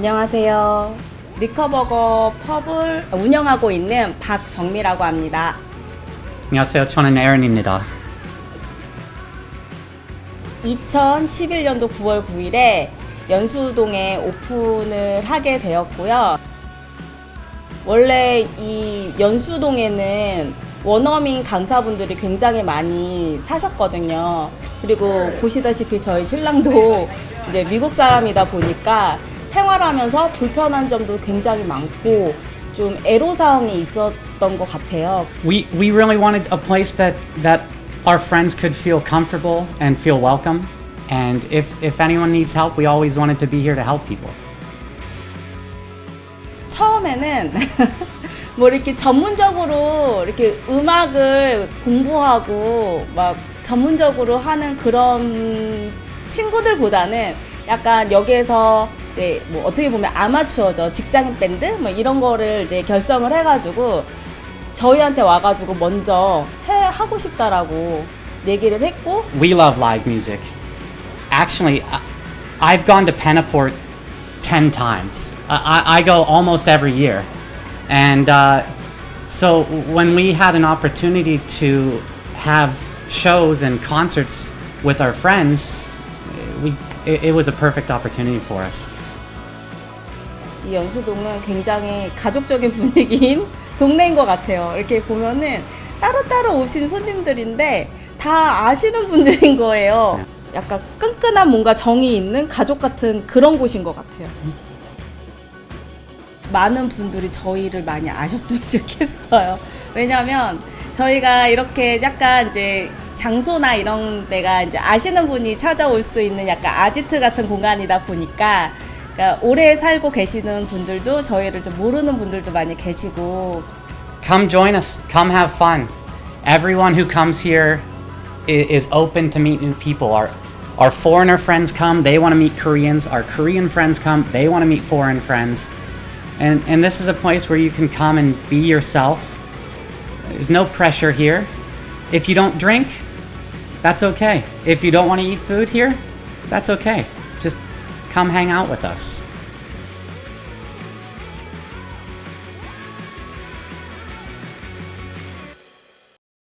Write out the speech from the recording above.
안녕하세요. 리커버거 펍을 운영하고 있는 박정미라고 합니다. 안녕하세요. 저는 에런입니다. 2011년도 9월 9일에 연수동에 오픈을 하게 되었고요. 원래 이 연수동에는 원어민 강사분들이 굉장히 많이 사셨거든요. 그리고 보시다시피 저희 신랑도 이제 미국 사람이다 보니까 생활하면서 불편한 점도 굉장히 많고 좀 애로사항이 있었던 것 같아요. We we really wanted a place that that our friends could feel comfortable and feel welcome. And if if anyone needs help, we always wanted to be here to help people. 처음에는 뭐 이렇게 전문적으로 이렇게 음악을 공부하고 막 전문적으로 하는 그런 친구들보다는 약간 여기에서 이제 뭐 어떻게 보면 아마추어죠 직장인 밴드 뭐 이런 거를 이제 결성을 해가지고 저희한테 와가지고 먼저 해 하고 싶다라고 얘기를 했고 We love live music. Actually, I- I've gone to Penaport 10 times. I, I- I go almost every year. And uh, so when we had an opportunity to have shows and concerts with our friends, we, it, it was a perfect opportunity for us. 이 연수동은 굉장히 가족적인 분위기인 동네인 것 같아요. 이렇게 보면은 따로따로 오신 손님들인데 다 아시는 분들인 거예요. 약간 끈끈한 뭔가 정이 있는 가족 같은 그런 곳인 것 같아요. 많은 분들이 저희를 많이 아셨으면 좋겠어요. 왜냐면 저희가 이렇게 약간 이제 장소나 이런 데가 이제 아시는 분이 찾아올 수 있는 약간 아지트 같은 공간이다 보니까 그러니까 오래 살고 계시는 분들도 저희를 좀 모르는 분들도 많이 계시고 Come join us. Come have fun. Everyone who comes here is open to meet new people. Our our foreigner friends come, they want to meet Koreans. Our Korean friends come, they want to meet foreign friends. And and this is a place where you can come and be yourself. There's no pressure here. If you don't drink, that's okay. If you don't want to eat food here, that's okay. Just come hang out with us.